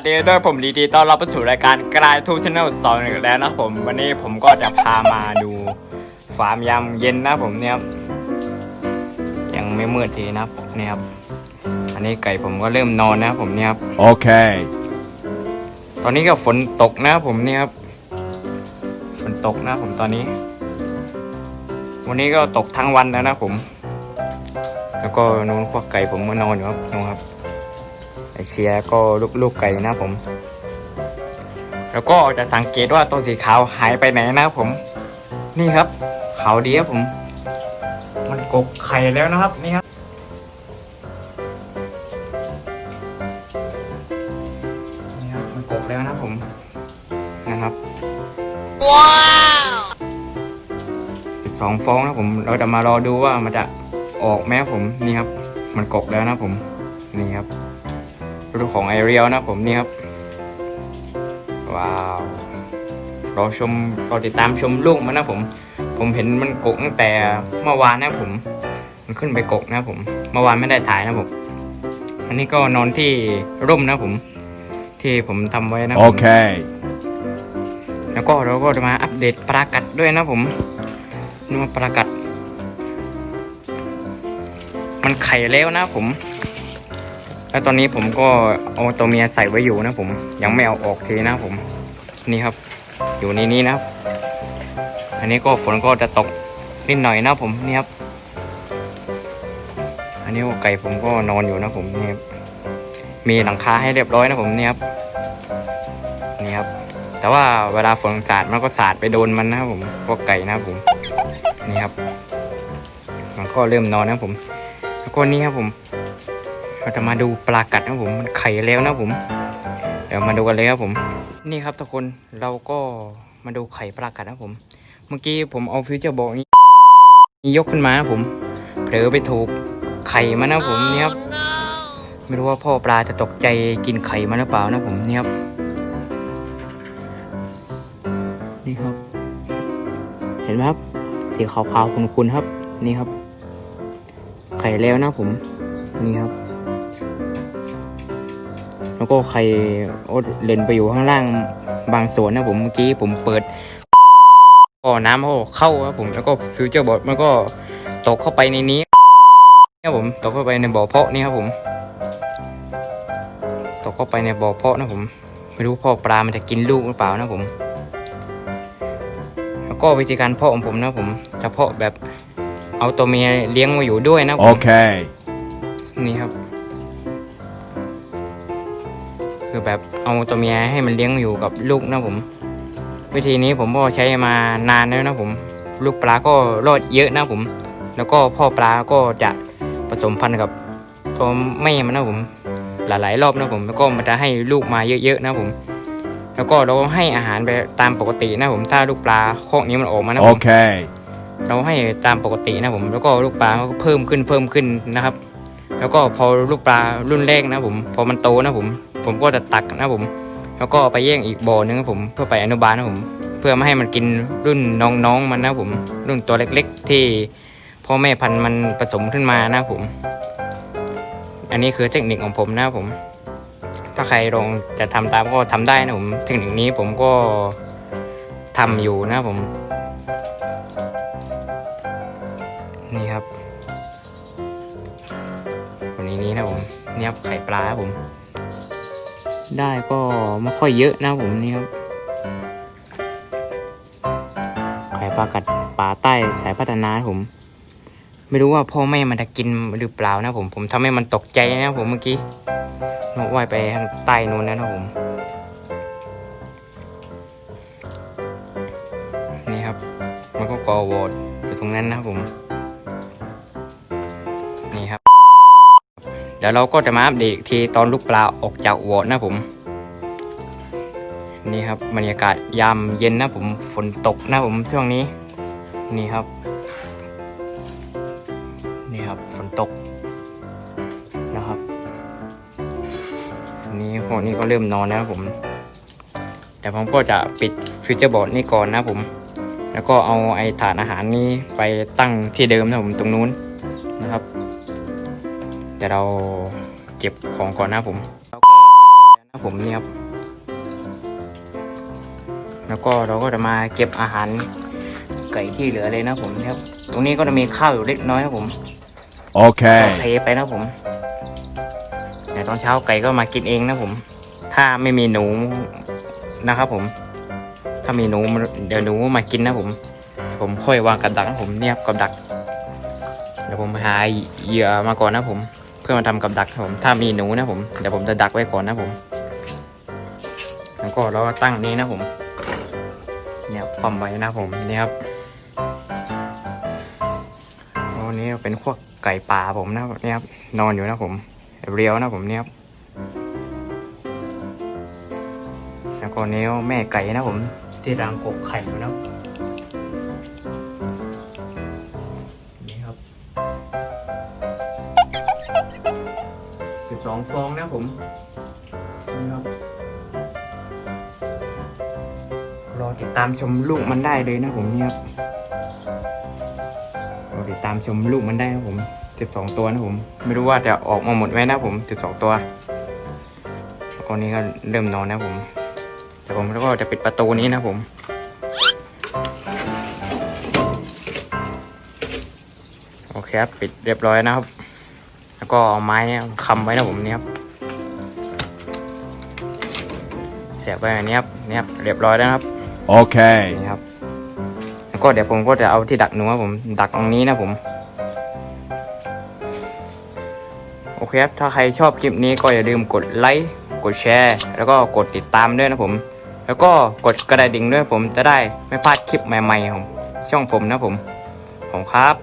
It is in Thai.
วัสดีด้วยผมดีดีต้อนรับเข้าสู่รายการกลายทูชแนลสองอีกแล้วนะผมวันนี้ผมก็จะพามาดูฟาร์มยามเย็นนะผมเนี่ยครับยังไม่มืดทีนะครับเนี่ยครับอันนี้ไก่ผมก็เริ่มนอนนะครับผมเนี่ยครับ Okay. ตอนนี้ก็ฝนตกนะครับผมเนี่ยครับฝนตกนะผมตอนนี้ วันนี้ก็ตกทั้งวันแล้วนะผม แล้วก็นู้นพวกไก่ผมก็นอนอยู่ครับนู้นครับไอ เชียร์ก็ลูกๆไก่นะผม แล้วก็จะสังเกตว่าตัวสีขาวหายไปไหนนะครับผม นี่ครับขาวดีครับผม มันกกไข่แล้วนะครับนี่ครับนี่ครับมันกกแล้วนะผมนะครับว้าวสองฟองนะผมเราจะมารอดูว่ามันจะออกไหมครับผมนี่ครับ มันกกแล้วนะผมนี่ครับ รูปของไอเรียลนะผมนี่ครับ ว้าวรอชมรอติดตามชมลูกมันนะผม ผมเห็นมันกกตั้งแต่เมื่อวานนะผม มันขึ้นไปกกนะผม เมื่อวานไม่ได้ถ่ายนะผม อันนี้ก็นอนที่ร่มนะผม ที่ผมทำไว้นะผม Okay. แล้วก็เราก็จะมาอัปเดตปลากัดด้วยนะผมนี่มาปลากัด มันไข่แล้วนะผม แล้วตอนนี้ผมก็เอาตัวเมียใส่ไว้อยู่นะผมยังไม่เอาออกทีนะผม นี่ครับ อยู่ในนี้นะครับ อันนี้ก็ฝนก็จะตกนิดหน่อยนะผมนี่ครับ อันนี้ไก่ผมก็นอนอยู่นะผมนี่ครับมีหลังคาให้เรียบร้อยนะผมนี่ครับนี่ครับ แต่ว่าเวลาฝนสาดมันก็สาดไปโดนมันนะครับผมพวกไก่นะครับผมนี่ครับ มันก็เริ่มนอนนะผมแล้วก็นี่ครับผม เราจะมาดูปลากัดนะผมมันไข่แล้วนะผม เดี๋ยวมาดูกันเลยครับผม นี่ครับทุกคนเราก็มาดูไข่ปลากัดนะผม เมื่อกี้ผมเอาฟิวเจอร์บอกนี้ยกขึ้นมานะครับผมเผลอไปถูกไข่มันะผมนี่ครับไม่รู้ว่าพ่อปลาจะตกใจกินไข่มันหรือเปล่านะผมนี่ครับนี่ครับ เห็นไหมครับสีขาวๆคุณๆครับ นี่ครับ ไข่แล้วนะผม นี่ครับ แล้วก็ไข่โอ๊ตเล่นไปอยู่ข้างล่างบางส่วนนะผมเมื่อกี้ผมเปิดก็น้ำก็เข้าครับผมแล้วก็ฟิวเจอร์บอร์ดมันก็ตกเข้าไปในนี้ครับผมตกเข้าไปในบ่อเพาะนี่ครับผม ตกเข้าไปในบ่อเพาะนะผม ไม่รู้พ่อปลามันจะกินลูกหรือเปล่านะผม แล้วก็วิธีการเพาะของผมนะผมจะเพาะแบบเอาตัวเมียเลี้ยงมาอยู่ด้วยนะผม Okay. นี่ครับ คือแบบเอาตัวเมียให้มันเลี้ยงอยู่กับลูกนะผม วิธีนี้ผมก็ใช้มานานแล้วนะผม ลูกปลาก็รอดเยอะนะผม แล้วก็พ่อปลาก็จะผสมพันธุ์กับตัวแม่มันนะผม หลายๆ รอบนะผม แล้วก็มันจะให้ลูกมาเยอะๆนะผม แล้วก็เราให้อาหารไปตามปกตินะผม ถ้าลูกปลาคอกนี้มันออกมานะผม Okay. เราให้ตามปกตินะผม แล้วก็ลูกปลาก็เพิ่มขึ้นเพิ่มขึ้นนะครับ แล้วก็พอลูกปลารุ่นแรกนะผม พอมันโตนะผม ผมก็จะตักนะผมแล้วก็ไปแย่งอีกบ่อนึงครับผมเพื่อไปอนุบาลนะผม เพื่อไม่ให้มันกินรุ่นน้องๆมันนะผม รุ่นตัวเล็ก ๆ ที่พ่อแม่พันธุ์มันผสมขึ้นมานะผม อันนี้คือเทคนิคของผมนะผม ถ้าใครลองจะทำตามก็ทำได้นะผม เทคนิคนี้ผมก็ทำอยู่นะผม นี่ครับวันนี้นี้นะผมนี่ครับไข่ปลาครับผม ได้ก็ไม่ค่อยเยอะนะผมนี่ครับไข่ปลากัดป่าใต้สายพัฒนาผม ไม่รู้ว่าพ่อแม่มันจะกินหรือเปล่านะผมผมทำให้มันตกใจนะผมเมื่อกี้น้ว่ายไปทางใต้นู้นนะนะผมนี่ครับ มันก็กอโหวตอยู่ตรงนั้นนะผม เดี๋ยวเราก็จะมาอัปเดตอีกทีตอนลูกปลาออกจากโหวนะผมนี่ครับบรรยากาศยามเย็นนะผมฝนตกนะผมช่วงนี้ นี่ครับ นี่ครับฝนตกนะครับนี่พวกนี้ก็เริ่มนอนแล้วผม แต่ผมก็จะปิดฟิวเจอร์บอร์ดนี่ก่อนนะผม แล้วก็เอาไอ้ถาดอาหารนี้ไปตั้งที่เดิมนะผมตรงนู้นนะครับ เดี๋ยวเราเก็บของก่อนนะผม แล้วก็ปิดไว้แล้วนะผมเนี่ยครับ แล้วก็เราก็จะมาเก็บอาหารไก่ที่เหลือเลยนะผมเนี่ยครับ ตรงนี้ก็จะมีข้าวอยู่เล็กน้อยนะผมก็ Okay. เทไปนะผมเดี๋ยวตอนเช้าไก่ก็มากินเองนะผม ถ้าไม่มีหนูนะครับผม ถ้ามีหนูเดี๋ยวหนูมากินนะผม ผมค่อยวางกับดักนะผมเนี่ยครับกับดักเดี๋ยวผมไปหาเหยื่อมาก่อนนะผมเพื่อมาทำกับดักครับผม ถ้ามีหนูนะผม เดี๋ยวผมจะดักไว้ก่อนนะผม แล้วก็เราตั้งนี้นะผม เนี่ยปั๊มไว้นะผม นี่ครับโอ้นี่เป็นพวกไก่ป่าผมนะเนี่ยครับ นอนอยู่นะผม เรียวนะผมเนี่ยครับแล้วก็นี้แม่ไก่นะผม ที่รังกบไข่อยู่นะ สองฟองนะผมนี่ครับรอติดตามชมลูกมันได้เลยนะผมนี่ครับรอติดตามชมลูกมันได้นะผมสิบสองตัวนะผม ไม่รู้ว่าจะออกมาหมดไหมนะผมสิบสองตัวแล้วก็นี้ก็เริ่มนอนนะผมแต่ผมแล้วก็จะปิดประตูนี้นะผมโอเคครับ ปิดเรียบร้อยนะครับ แล้วก็เอาไม้ค้ำไว้นะผมเนี่ยครับเสียบไว้แบบนี้ครับเนี่ยครับเรียบร้อยแล้วนะครับ Okay. นี่ครับ แล้วก็เดี๋ยวผมก็จะเอาที่ดักหนูครับผมดักตรงนี้นะผมโอเคครับถ้าใครชอบคลิปนี้ก็อย่าลืมกดไลค์กดแชร์ แล้วก็กดติดตามด้วยนะผม แล้วก็กดกระดิ่งด้วยผมจะได้ไม่พลาดคลิปใหม่ๆของช่องผมนะผมผมครับ